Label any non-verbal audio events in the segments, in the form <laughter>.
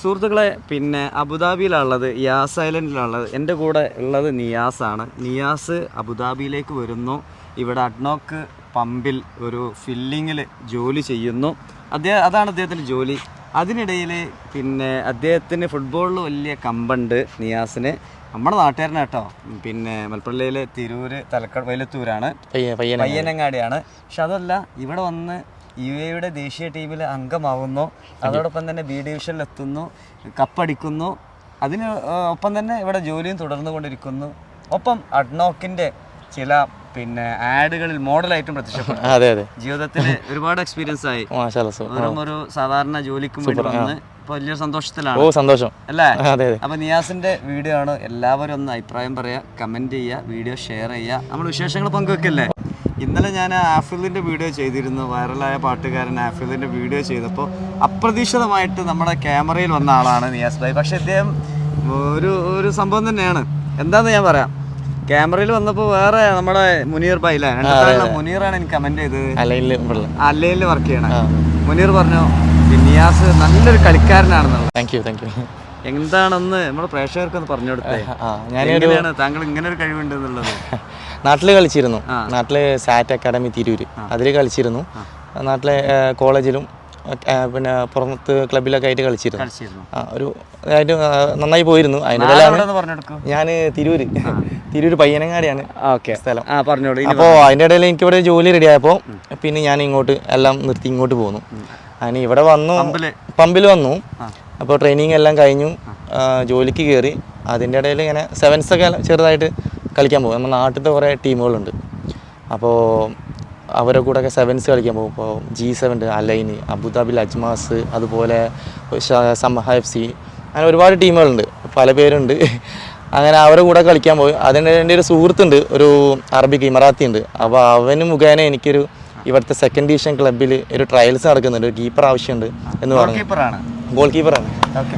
സുഹൃത്തുക്കളെ പിന്നെ അബുദാബിയിലുള്ളത് യാസ് ഐലൻഡിലുള്ളത് എന്റെ കൂടെ ഉള്ളത് നിയാസാണ്. നിയാസ് അബുദാബിയിലേക്ക് വരുന്നു. ഇവിടെ അഡ്നോക്ക് പമ്പിൽ ഒരു ഫില്ലിങ്ങിൽ ജോലി ചെയ്യുന്നു. അദ്ദേഹം അതാണ് അദ്ദേഹത്തിന്റെ ജോലി. അതിനിടയിൽ പിന്നെ അദ്ദേഹത്തിന് ഫുട്ബോളിൽ വലിയ കമ്പുണ്ട് നിയാസിന്. നമ്മുടെ നാട്ടുകാരനെ കേട്ടോ പിന്നെ മലപ്പള്ളിയിലെ തിരൂര് തലക്കാട് വൈലത്തൂരാണ് പയ്യ പയ്യനെ പയ്യനങ്ങാടിയാണ് പക്ഷെ അതല്ല ഇവിടെ വന്ന് യു എയുടെ ദേശീയ ടീമിൽ അംഗമാവുന്നു. അതോടൊപ്പം തന്നെ ബി ഡിവിഷനിൽ എത്തുന്നു കപ്പടിക്കുന്നു. അതിന് ഒപ്പം തന്നെ ഇവിടെ ജോലിയും തുടർന്നു കൊണ്ടിരിക്കുന്നു ഒപ്പം അഡ്നോക്കിന്റെ ചില പിന്നെ ആഡുകളിൽ മോഡലായിട്ടും പ്രത്യക്ഷപ്പെട്ടു അതെ അതെ. ജീവിതത്തിൽ ഒരുപാട് എക്സ്പീരിയൻസ് ആയി. വെറും ഒരു സാധാരണ ജോലിക്കും വേണ്ടി വന്ന് ഇപ്പൊ വലിയ സന്തോഷത്തിലാണ്. ഓ സന്തോഷം. അല്ലേ? അപ്പൊ നിയാസിന്റെ വീഡിയോ ആണ്. എല്ലാവരും ഒന്ന് അഭിപ്രായം പറയാ കമന്റ് ചെയ്യുക വീഡിയോ ഷെയർ ചെയ്യുക. നമ്മൾ വിശേഷങ്ങൾ പങ്കുവെക്കല്ലേ? ഇന്നലെ ഞാൻ ആഫിലിന്റെ വീഡിയോ ചെയ്തിരുന്നു. വൈറലായ പാട്ടുകാരൻ ആഫിലിന്റെ വീഡിയോ ചെയ്തപ്പോൾ അപ്രതീക്ഷിതമായിട്ട് നമ്മുടെ ക്യാമറയിൽ വന്ന ആളാണ് നിയാസ് ഭായ്. പക്ഷെ ഇദ്ദേഹം ഒരു ഒരു സംഭവം തന്നെയാണ്. എന്താന്ന് ഞാൻ പറയാം. ക്യാമറയിൽ വന്നപ്പോൾ വേറെ നമ്മുടെ മുനീർ ഭായ് അല്ലേ മുനീറാണ് എനിക്ക് കമന്റ് ചെയ്തത്. അല്ലയിൽ വർക്ക് ചെയ്യണം. മുനീർ പറഞ്ഞു നിയാസ് നല്ലൊരു കളിക്കാരനാണെന്നുള്ളത്. താങ്ക് യു താങ്ക് യു എന്താണെന്ന് നമ്മുടെ പ്രേക്ഷകർക്കൊന്ന് പറഞ്ഞു കൊടുത്തേ. എങ്ങനെയാണ് താങ്കൾ ഇങ്ങനെ ഒരു കഴിവുണ്ട് എന്നുള്ളത്? <laughs> നാട്ടിൽ കളിച്ചിരുന്നു. നാട്ടിൽ സാറ്റ് അക്കാഡമി തിരൂര്. അതിൽ കളിച്ചിരുന്നു. നാട്ടിലെ കോളേജിലും പിന്നെ പുറത്ത് ക്ലബിലൊക്കെ ആയിട്ട് കളിച്ചിരുന്നു. ആ ഒരു ആയിട്ട് നന്നായി പോയിരുന്നു. അതിന്റെ ഞാൻ തിരൂര്. <laughs> തിരൂര് പയ്യനങ്ങാടിയാണ് ഓക്കെ. സ്ഥലം. ആ പറഞ്ഞോളൂ. ഇനി അപ്പോൾ അതിന്റെ ഇടയിൽ എനിക്ക് ഇവിടെ ജോലി റെഡി ആയപ്പോൾ പിന്നെ ഞാൻ ഇങ്ങോട്ട് എല്ലാം നിർത്തി ഇങ്ങോട്ട് പോന്നു. അതിന് ഇവിടെ വന്നു. പമ്പിൽ. പമ്പിൽ വന്നു. അപ്പോൾ ട്രെയിനിങ് എല്ലാം കഴിഞ്ഞു. ജോലിക്ക് കയറി അതിന്റെ ഇടയിൽ ഇങ്ങനെ സെവൻസ് ഒക്കെ ചെറുതായിട്ട് കളിക്കാൻ പോകും. നമ്മുടെ നാട്ടിലത്തെ കുറേ ടീമുകളുണ്ട്. അപ്പോൾ അവരെ കൂടെ ഒക്കെ സെവൻസ് കളിക്കാൻ പോകും. ഇപ്പോൾ ജി സെവൻ അലൈന് അബുദാബിൽ അജ്മാസ് അതുപോലെ സമഹ എഫ് സി അങ്ങനെ ഒരുപാട് ടീമുകളുണ്ട്. പല പേരുണ്ട്. അങ്ങനെ അവരുടെ കൂടെ കളിക്കാൻ പോയി അതിന്റെ എന്റെ ഒരു സുഹൃത്തുണ്ട്. ഒരു അറബിക്ക് ഇമറാത്തി ഉണ്ട്. അപ്പോൾ അവന് മുഖേന എനിക്കൊരു ഇവിടുത്തെ സെക്കൻഡ് ഡിവിഷൻ ക്ലബ്ബിൽ ഒരു ട്രയൽസ് നടക്കുന്നുണ്ട്. ഒരു കീപ്പർ ആവശ്യമുണ്ട് എന്ന് പറഞ്ഞു. ഗോൾ കീപ്പറാണ്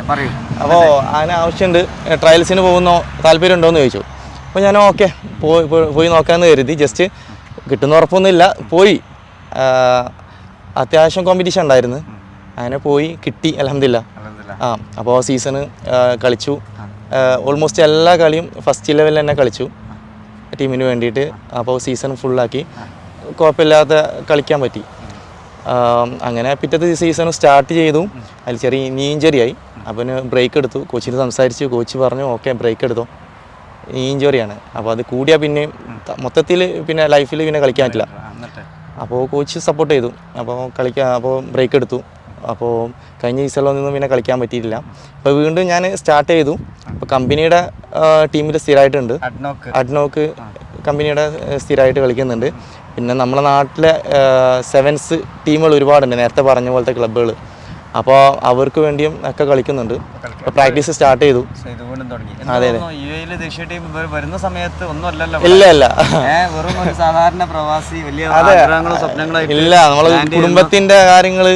പറയൂ. അപ്പോൾ അതിന് ആവശ്യമുണ്ട്. ട്രയൽസിന് പോകുന്നോ താല്പര്യം എന്ന് ചോദിച്ചു. അപ്പോൾ ഞാൻ ഓക്കെ പോയി പോയി- നോക്കാമെന്ന് കരുതി. ജസ്റ്റ് കിട്ടുന്ന ഉറപ്പൊന്നുമില്ല. പോയി. അത്യാവശ്യം കോമ്പറ്റീഷൻ ഉണ്ടായിരുന്നു. അങ്ങനെ പോയി കിട്ടി. അലഹമില്ല ആ അപ്പോൾ സീസണ് കളിച്ചു. ഓൾമോസ്റ്റ് എല്ലാ കളിയും ഫസ്റ്റ് ലെവലിൽ തന്നെ കളിച്ചു. ടീമിന് വേണ്ടിയിട്ട്. അപ്പോൾ സീസൺ ഫുള്ളാക്കി കുഴപ്പമില്ലാതെ കളിക്കാൻ പറ്റി. അങ്ങനെ പിറ്റത്തെ സീസൺ സ്റ്റാർട്ട് ചെയ്തു. അതിൽ ചെറിയ നീ ഇഞ്ചറി ആയി അപ്പം ബ്രേക്ക് എടുത്തു. കോച്ചിന് സംസാരിച്ചു. കോച്ച് പറഞ്ഞു ഓക്കെ ബ്രേക്ക് എടുത്തു. നീ ഇഞ്ചറിയാണ് അപ്പോൾ അത് കൂടിയാൽ പിന്നെ മൊത്തത്തിൽ പിന്നെ ലൈഫിൽ പിന്നെ കളിക്കാൻ പറ്റില്ല. അപ്പോൾ കോച്ച് സപ്പോർട്ട് ചെയ്തു. അപ്പോൾ കളിക്കാൻ അപ്പോൾ ബ്രേക്ക് എടുത്തു. അപ്പോൾ കഴിഞ്ഞ സീസണിലൊന്നും പിന്നെ കളിക്കാൻ പറ്റിയിട്ടില്ല. അപ്പോൾ വീണ്ടും ഞാൻ സ്റ്റാർട്ട് ചെയ്തു. അപ്പോൾ കമ്പനിയുടെ ടീമിൽ സ്ഥിരമായിട്ടുണ്ട്. അഡ്നോക്ക് കമ്പനിയുടെ സ്ഥിരമായിട്ട് കളിക്കുന്നുണ്ട്. പിന്നെ നമ്മുടെ നാട്ടിലെ സെവൻസ് ടീമുകൾ ഒരുപാടുണ്ട്. നേരത്തെ പറഞ്ഞ പോലത്തെ ക്ലബ്ബുകൾ. അപ്പോൾ അവർക്ക് വേണ്ടിയും ഒക്കെ കളിക്കുന്നുണ്ട്. പ്രാക്ടീസ് സ്റ്റാർട്ട് ചെയ്തു. അതെ വരുന്ന സമയത്ത് ഇല്ല ഇല്ല. വെറും ഒരു സാധാരണ പ്രവാസി വലിയ ആഗ്രഹങ്ങളും ഇല്ല നമ്മൾ കുടുംബത്തിന്റെ കാര്യങ്ങൾ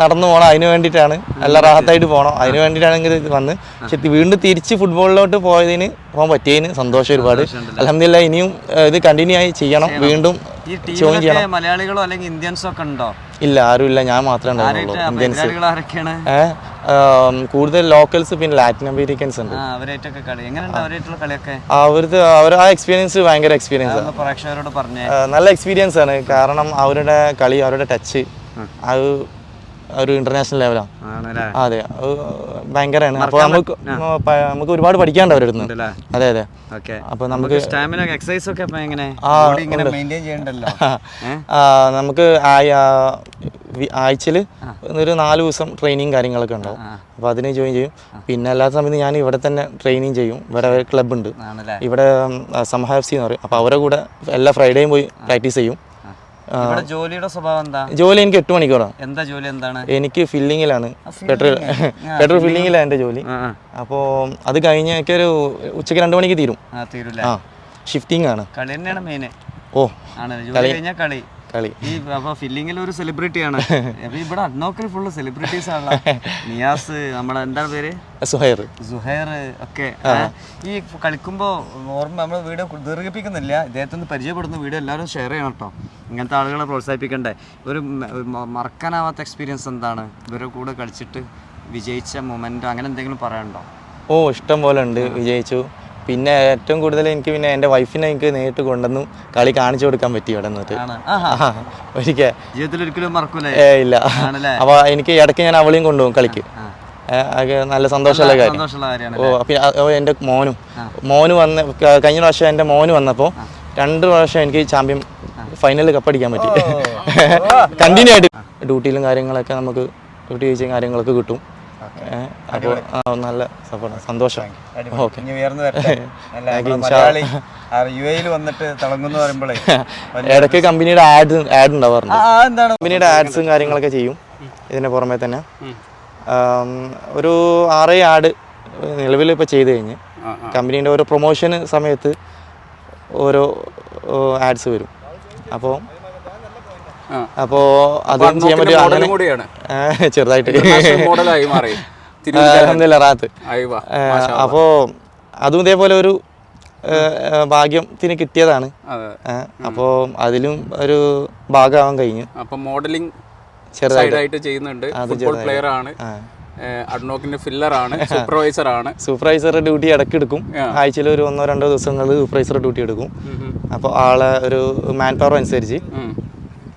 നടന്നു പോകണം അതിന് വേണ്ടിയിട്ടാണ്. നല്ല റാഹത്തായിട്ട് പോകണം അതിന് വേണ്ടിയിട്ടാണെങ്കിൽ ഇത് വന്ന്. പക്ഷെ വീണ്ടും തിരിച്ച് ഫുട്ബോളിലോട്ട് പോയതിന് പോകാൻ പറ്റിയതിന് സന്തോഷം ഒരുപാട്. അലഹമില്ല ഇനിയും ഇത് കണ്ടിന്യൂ ആയി ചെയ്യണം. വീണ്ടും ജോയിൻ ചെയ്യണം. മലയാളികളോ അല്ലെങ്കിൽ ഇന്ത്യൻസോ ഒക്കെ ഉണ്ടോ? ഇല്ല ആരുമില്ല. ഞാൻ മാത്രമേ ഉണ്ടായിരുന്നുള്ളൂ. ഇന്ത്യൻസ്. കൂടുതൽ ലോക്കൽസ് പിന്നെ ലാറ്റിൻ അമേരിക്കൻസ് ഉണ്ട്. അവരുടെ അവർ ആ എക്സ്പീരിയൻസ് ഭയങ്കര എക്സ്പീരിയൻസ് നല്ല എക്സ്പീരിയൻസ് ആണ്. കാരണം അവരുടെ കളി അവരുടെ ടച്ച് അത് ഒരു ഇന്റർനാഷണൽ ലെവലാണ് ആണല്ലേ? അതെ. ഭയങ്കരമാണ്. അപ്പോൾ നമുക്ക് നമുക്ക് ഒരുപാട് പഠിക്കാണ്ട് അവരുടെ അടുത്ത് അതെ അതെ. അപ്പൊ അപ്പോൾ നമുക്ക് സ്റ്റാമിന എക്സസൈസ് ഒക്കെ എങ്ങനെ? നമുക്ക് ആഴ്ചയിൽ ഒരു നാല് ദിവസം ട്രെയിനിങ് കാര്യങ്ങളൊക്കെ ഉണ്ടാവും. അപ്പോൾ അതിന് ജോയിൻ ചെയ്യും. പിന്നെ അല്ലാത്ത സമയത്ത് ഞാൻ ഇവിടെ തന്നെ ട്രെയിനിങ് ചെയ്യും. ഇവിടെ ക്ലബ് ഉണ്ട്. ആണല്ലേ? ഇവിടെ സംഹാഫ്സി എന്ന് പറയും. അപ്പോൾ അവരെ കൂടെ എല്ലാ ഫ്രൈഡേയും പോയി പ്രാക്ടീസ് ചെയ്യും. ജോലിയുടെ സ്വഭാവം എന്താ? ജോലി എനിക്ക് എട്ട് മണിക്കൂറാണ് എന്താ ജോലി എന്താണ്? എനിക്ക് ഫില്ലിങ്ങിലാണ്. പെട്രോൾ <laughs> പെട്രോൾ ഫില്ലിങ്ങിലാണ് എന്റെ ജോലി. അപ്പോൾ അത് കഴിഞ്ഞൊക്കെ ഒരു ഉച്ചയ്ക്ക് രണ്ട് മണിക്ക് തീരും. ആ ഷിഫ്റ്റിംഗ് ആണ്. കളി തന്നെയാണ് മെയിന് ഓ ആണ്. ജോലി കഴിഞ്ഞാൽ കളി. കളി. ഈ അപ്പൊ ഫില്ലിങ്ങിൽ ഒരു സെലിബ്രിറ്റി ആണ്. <laughs> അപ്പൊ ഇവിടെ അഡ്നോക്കിൽ ഫുള്ള് സെലിബ്രിറ്റീസ് ആണല്ലോ. <laughs> നിയാസ് നമ്മളെ എന്താണ് പേര്? സുഹൈർ. സുഹൈർ ഒക്കെ. ഈ കളിക്കുമ്പോൾ ഓർമ്മ നമ്മൾ വീഡിയോ ദീർഘിപ്പിക്കുന്നില്ല. ഇദ്ദേഹത്തെ പരിചയപ്പെടുന്ന വീഡിയോ എല്ലാവരും ഷെയർ ചെയ്യണം കേട്ടോ ഇങ്ങനത്തെ ആളുകളെ പ്രോത്സാഹിപ്പിക്കണ്ടേ? ഒരു മറക്കാനാവാത്ത എക്സ്പീരിയൻസ് എന്താണ്? ഇവരുടെ കൂടെ കളിച്ചിട്ട് വിജയിച്ച മൊമെന്റ് അങ്ങനെ എന്തെങ്കിലും പറയാനുണ്ടോ? ഓ ഇഷ്ടം പോലെ ഉണ്ട്. വിജയിച്ചു. പിന്നെ ഏറ്റവും കൂടുതൽ എനിക്ക് പിന്നെ എന്റെ വൈഫിനെ എനിക്ക് നേരിട്ട് കൊണ്ടുവന്നു കളി കാണിച്ചു കൊടുക്കാൻ പറ്റി ഇവിടെ നിന്നിട്ട് ഒരിക്കൽ. ജീവിതത്തിൽ ഒരിക്കലും മറക്കൂലേ? ഏ ഇല്ല. അപ്പോൾ എനിക്ക് ഇടയ്ക്ക് ഞാൻ അവളെയും കൊണ്ടുപോകും കളിക്ക്. നല്ല സന്തോഷമുള്ള കാര്യം. കാര്യമാണ് ഓ പിന്നെ എന്റെ എന്റെ മോനും. മോന് വന്ന് കഴിഞ്ഞ പ്രാവശ്യം എന്റെ മോന് വന്നപ്പോൾ രണ്ട് പ്രാവശ്യം എനിക്ക് ചാമ്പ്യൻ ഫൈനലിൽ കപ്പടിക്കാൻ പറ്റി. കണ്ടിന്യൂ ആയിട്ട്. ഡ്യൂട്ടിയിലും കാര്യങ്ങളൊക്കെ നമുക്ക് ഡ്യൂട്ടി ചെയ്ച്ച കാര്യങ്ങളൊക്കെ കിട്ടും. അപ്പോൾ നല്ല സപ്പോർട്ട് സന്തോഷം. ഓക്കെ <laughs> <laughs> ഇടയ്ക്ക് കമ്പനിയുടെ ആഡ് ആഡ് ഉണ്ടാവാറുണ്ട്. ആ ആ, എന്താണ്? കമ്പനിയുടെ ആഡ്സും കാര്യങ്ങളൊക്കെ ചെയ്യും. ഇതിന് പുറമെ തന്നെ. ഒരു ആറേ ആഡ് നിലവിൽ ഇപ്പോൾ ചെയ്ത് കഴിഞ്ഞ്. കമ്പനീന്റെ ഓരോ പ്രൊമോഷന് സമയത്ത് ഓരോ ആഡ്സ് വരും. അപ്പോൾ അപ്പോ അപ്പോൾ അതും ചെയ്യാൻ പറ്റും അങ്ങനെ ചെറുതായിട്ട്. മോഡലായി മാറി. റാത്ത്. അപ്പോൾ അതും ഇതേപോലെ ഒരു ഭാഗ്യത്തിന് കിട്ടിയതാണ്. അതെ. അപ്പോൾ അതിലും ഒരു ഭാഗമാവാൻ കഴിഞ്ഞു. അപ്പൊ മോഡലിംഗ് ചെറുതായിട്ട്. ചെയ്യുന്നുണ്ട്. ഫുട്ബോൾ പ്ലെയർ ആണ് അഡ്നോക്കിന്റെ ഫില്ലർ ആണ് സൂപ്പർവൈസർ ആണ് സൂപ്പർവൈസർ ഡ്യൂട്ടി ഇടയ്ക്ക് എടുക്കും. ആഴ്ചയിൽ ഒരു ഒന്നോ രണ്ടോ ദിവസങ്ങളിൽ സൂപ്പർവൈസർ ഡ്യൂട്ടി എടുക്കും. അപ്പോൾ ആളെ ഒരു മാൻ പവർ അനുസരിച്ച്.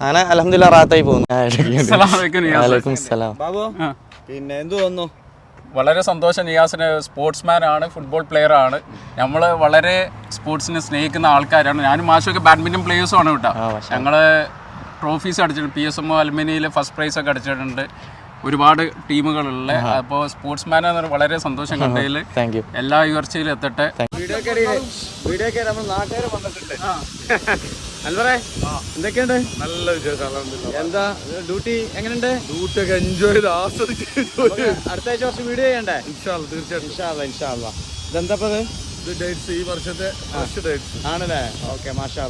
അങ്ങനെ അലഹമില്ല റാത്തായി പോകുന്നു. <laughs> പിന്നെ എന്ത് തോന്നുന്നു? വളരെ സന്തോഷം നിയാസിന് സ്പോർട്സ്മാൻ ആണ് ഫുട്ബോൾ പ്ലെയർ ആണ്. നമ്മൾ വളരെ സ്പോർട്സിനെ സ്നേഹിക്കുന്ന ആൾക്കാരാണ്. ഞാനും മാഷൊക്കെ ബാഡ്മിന്റൺ പ്ലേയേഴ്സും ആണ് കേട്ടോ. ഞങ്ങൾ ട്രോഫീസ് അടിച്ചിട്ടുണ്ട്. പി എസ് എം അലുമിനിയിൽ ഫസ്റ്റ് പ്രൈസ് ഒക്കെ അടിച്ചിട്ടുണ്ട്. ഒരുപാട് ടീമുകളുള്ള അപ്പോൾ സ്പോർട്സ്മാൻ വളരെ സന്തോഷം കണ്ടതിൽ താങ്ക് യു എല്ലാ ഉയർച്ചയിലും എത്തട്ടെ. നാട്ടുകാർ വന്നിട്ടുണ്ട്. അൽവറേ എന്തൊക്കെയുണ്ട്? നല്ല വിശേഷം എന്താ ഡ്യൂട്ടി എങ്ങനെയുണ്ട് ഡ്യൂട്ടി ഒക്കെ എൻജോയ് ചെയ്ത് ആസ്വദിച്ച് അടുത്ത ആഴ്ച കുറച്ച് വീഡിയോ ചെയ്യണ്ടേ? ഇൻഷാല്ല തീർച്ചയായിട്ടും. ഇൻഷാല്ല ഇൻഷാല്ല ഇതെന്താ ഇത് ഡേറ്റ്സ് ഈ വർഷത്തെ ആണല്ലേ? ഓക്കെ മാഷാ